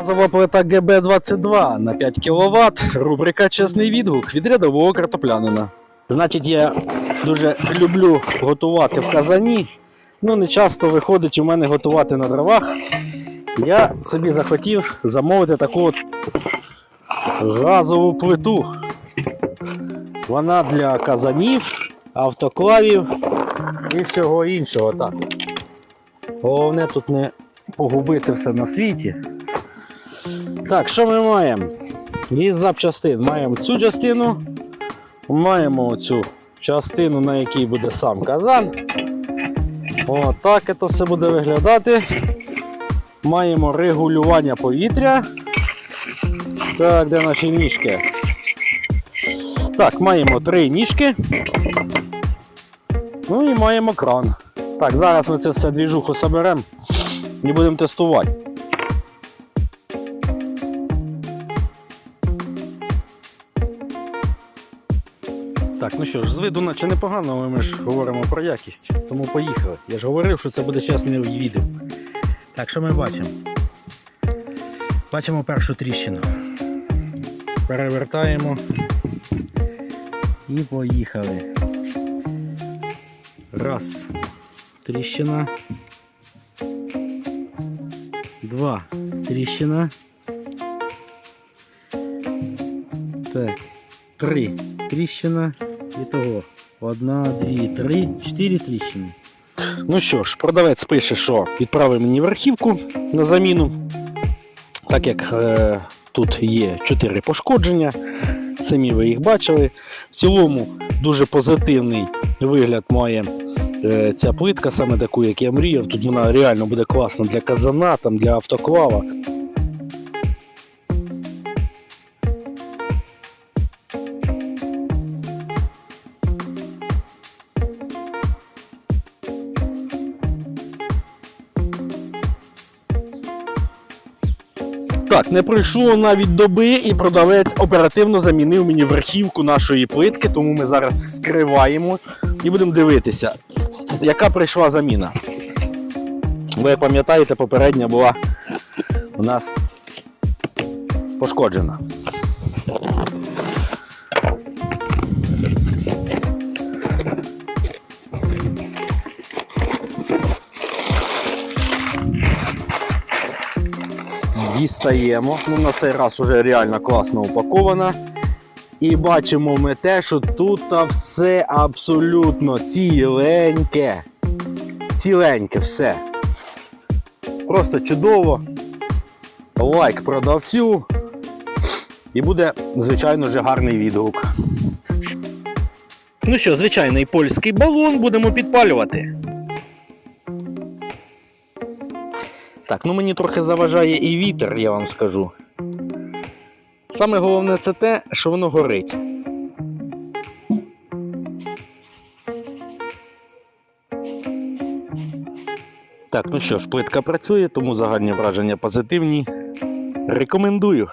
Газова плита ГБ-22 на 5 кВт. Рубрика Чесний відгук від рядового картоплянина. Значить, я дуже люблю готувати в казані. Ну, не часто виходить у мене готувати на дровах. Я собі захотів замовити таку от газову плиту. Вона для казанів, автоклавів і всього іншого. Так. Головне тут не погубити все на світі. Так, що ми маємо? Із запчастин маємо цю частину, маємо цю частину, на якій буде сам казан. Отак це все буде виглядати. Маємо регулювання повітря. Так, де наші ніжки? Так, маємо три ніжки. Ну і маємо кран. Так, зараз ми це все двіжуху соберемо і будемо тестувати. Так, ну що ж, з виду наче непогано, але ми ж говоримо про якість. Тому поїхали. Я ж говорив, що це буде чесне відео. Так, що ми бачимо? Бачимо першу тріщину. Перевертаємо. І поїхали. Раз. Тріщина. Два. Тріщина. Так. Три. Тріщина. І того. Одна, дві, три, чотири тріщини. Ну що ж, продавець пише, що відправив мені в архівку на заміну. Так як е, тут є чотири пошкодження, самі ви їх бачили. В цілому дуже позитивний вигляд має е, ця плитка, саме таку, як я мріяв. Тут вона реально буде класна для казана, там, для автоклава. Так, не пройшло навіть доби, і продавець оперативно замінив мені верхівку нашої плитки, тому ми зараз вскриваємо і будемо дивитися, яка прийшла заміна. Ви пам'ятаєте, попередня була у нас пошкоджена. Дістаємо. Ну, на цей раз уже реально класно упакована. І бачимо ми те, що тут все абсолютно ціленьке. Ціленьке все. Просто чудово. Лайк продавцю. І буде, звичайно ж, гарний відгук. Ну що, звичайний польський балон будемо підпалювати. Так, ну мені трохи заважає і вітер, я вам скажу. Саме головне це те, що воно горить. Так, ну що ж, плитка працює, тому загальні враження позитивні. Рекомендую.